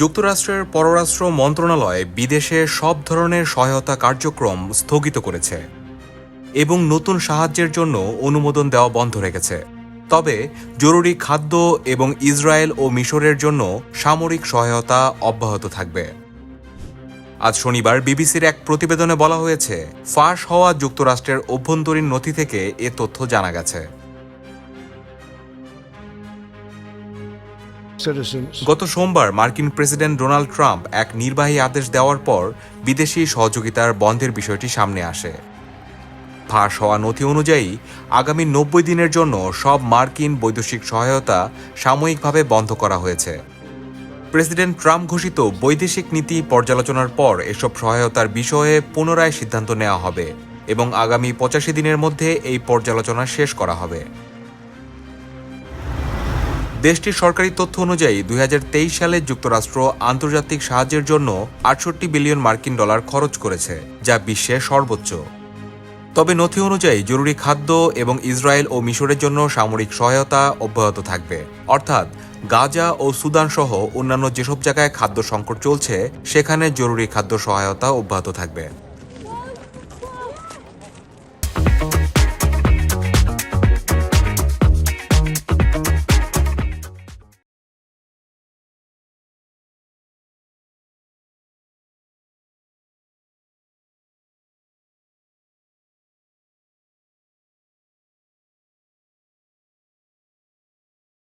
যুক্তরাষ্ট্রের পররাষ্ট্র মন্ত্রণালয় বিদেশে সব ধরনের সহায়তা কার্যক্রম স্থগিত করেছে এবং নতুন সাহায্যের জন্য অনুমোদন দেওয়া বন্ধ রেখেছে। তবে জরুরি খাদ্য এবং ইসরায়েল ও মিশরের জন্য সামরিক সহায়তা অব্যাহত থাকবে। আজ শনিবার বিবিসির এক প্রতিবেদনে বলা হয়েছে, ফাঁস হওয়া যুক্তরাষ্ট্রের অভ্যন্তরীণ নথি থেকে এ তথ্য জানা গেছে। গত সোমবার মার্কিন প্রেসিডেন্ট ডোনাল্ড ট্রাম্প এক নির্বাহী আদেশ দেওয়ার পর বিদেশি সহযোগিতার বন্ধের বিষয়টি সামনে আসে। ফাঁস হওয়া নথি অনুযায়ী আগামী নব্বই দিনের জন্য সব মার্কিন বৈদেশিক সহায়তা সাময়িকভাবে বন্ধ করা হয়েছে। প্রেসিডেন্ট ট্রাম্প ঘোষিত বৈদেশিক নীতি পর্যালোচনার পর এসব সহায়তার বিষয়ে পুনরায় সিদ্ধান্ত নেওয়া হবে এবং আগামী পঁচাশি দিনের মধ্যে এই পর্যালোচনা শেষ করা হবে। দেশটির সরকারি তথ্য অনুযায়ী দুই হাজার তেইশ সালে যুক্তরাষ্ট্র আন্তর্জাতিক সাহায্যের জন্য আটষট্টি বিলিয়ন মার্কিন ডলার খরচ করেছে, যা বিশ্বের সর্বোচ্চ। তবে নথি অনুযায়ী জরুরি খাদ্য এবং ইসরায়েল ও মিশরের জন্য সামরিক সহায়তা অব্যাহত থাকবে। অর্থাৎ গাজা ও সুদান সহ অন্যান্য যেসব জায়গায় খাদ্য সংকট চলছে, সেখানে জরুরি খাদ্য সহায়তা অব্যাহত থাকবে।